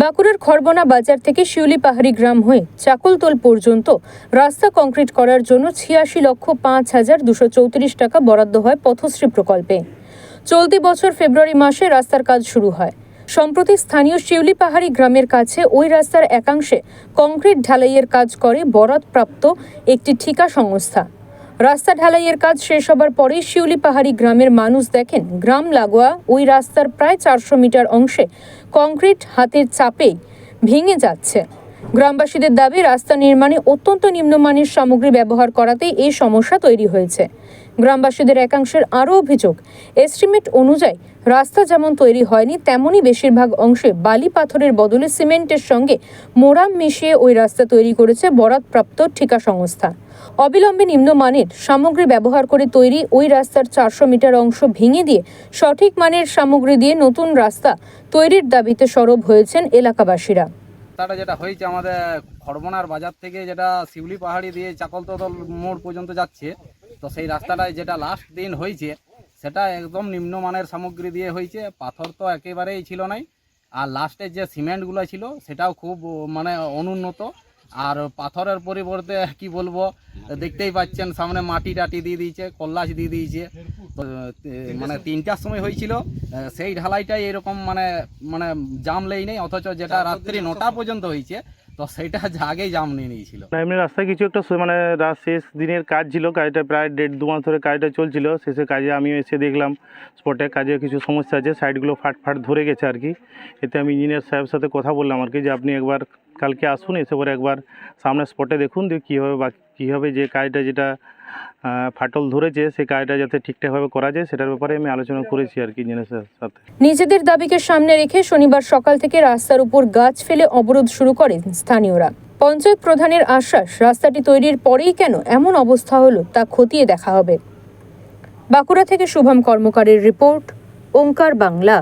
বাঁকুড়ার খড়বনা বাজার থেকে শিউলি পাহাড়ি গ্রাম হয়ে চাকলতোল পর্যন্ত রাস্তা কংক্রিট করার জন্য ছিয়াশি লক্ষ পাঁচ হাজার দুশো চৌত্রিশ টাকা বরাদ্দ হয় পথশ্রী প্রকল্পে। চলতি বছর ফেব্রুয়ারি মাসে রাস্তার কাজ শুরু হয়। সম্প্রতি স্থানীয় শিউলি পাহাড়ি গ্রামের কাছে ওই রাস্তার একাংশে কংক্রিট ঢালাইয়ের কাজ করে বরাদপ্রাপ্ত একটি ঠিকা সংস্থা। রাস্তা ঢালাইয়ের কাজ শেষ হবার পরে শিউলি পাহাড়ি গ্রামের মানুষ দেখেন, গ্রাম লাগোয়া ওই রাস্তার প্রায় চারশো মিটার অংশে কংক্রিট হাতের চাপে ভেঙে যাচ্ছে। গ্রামবাসীদের দাবি, রাস্তা নির্মাণে অত্যন্ত নিম্নমানের সামগ্রী ব্যবহার করাতেই এই সমস্যা তৈরি হয়েছে। গ্রামবাসীদের একাংশের আরও অভিযোগ, এস্টিমেট অনুযায়ী রাস্তা যেমন তৈরি হয়নি, তেমনই বেশিরভাগ অংশে বালি পাথরের বদলে সিমেন্টের সঙ্গে মোরাম মিশিয়ে ওই রাস্তা তৈরি করেছে বরাদপ্রাপ্ত ঠিকা সংস্থা। অবিলম্বে নিম্নমানের সামগ্রী ব্যবহার করে তৈরি ওই রাস্তার চারশো মিটার অংশ ভেঙে দিয়ে সঠিক মানের সামগ্রী দিয়ে নতুন রাস্তা তৈরির দাবিতে সরব হয়েছেন এলাকাবাসীরা। রাস্তাটা যেটা হয়েছে, আমাদের খড়বনার বাজার থেকে যেটা শিউলি পাহাড়ি দিয়ে চাকলতল মোড় পর্যন্ত যাচ্ছে, তো সেই রাস্তাটায় যেটা লাস্ট দিন হয়েছে, সেটা একদম নিম্নমানের সামগ্রী দিয়ে হয়েছে, পাথর তো একেবারেই ছিল নাই। আর লাস্টের যে সিমেন্টগুলো ছিল, সেটাও খুব মানে অনুন্নত। আর পাথরের পরিবর্তে কি বলব দেখতেই পাচ্ছেন সামনে মাটি টাটি দিয়ে দিয়েছে কল্লাস দিয়ে দিয়েছে। তো মানে তিনটার সময় হয়েছিল সেই ঢালাইটাই এরকম মানে মানে জাম লেই নেই অথচ যেটা রাত্রি নটা পর্যন্ত হয়েছে তো সেইটা আগেই জাম নিয়ে নিয়েছিল। এমনি রাস্তায় কিছু একটা মানে শেষ দিনের কাজ ছিল কাজটা প্রায় দেড় দু মাস ধরে কাজটা চলছিল শেষে কাজে আমিও এসে দেখলাম স্পটে কাজে কিছু সমস্যা আছে সাইডগুলো ফাট ফাট ধরে গেছে আর কি। এতে আমি ইঞ্জিনিয়ার সাহেবের সাথে কথা বললাম আর কি যে আপনি একবার কালকে আসুন এসে পরে একবার সামনে স্পটে দেখুন যে কীভাবে বা কীভাবে যে কাজটা যেটা ফাটল ধরেছে সেই কাজটা যাতে ঠিকঠাকভাবে করা যায় সেটার ব্যাপারে আমি আলোচনা করেছি আর কি সাহেবের সাথে। নিজেদের দাবিকে সামনে রেখে শনিবার সকাল থেকে রাস্তার উপর গাছ ফেলে অবরোধ শুরু করেন স্থানীয়রা। পঞ্চায়েত প্রধানের আশ্বাস রাস্তাটি তৈরির পরেই কেন এমন অবস্থা হলো তা খতিয়ে দেখা হবে। বাঁকুড়া থেকে শুভম কর্মকারের রিপোর্ট ওঙ্কার বাংলা।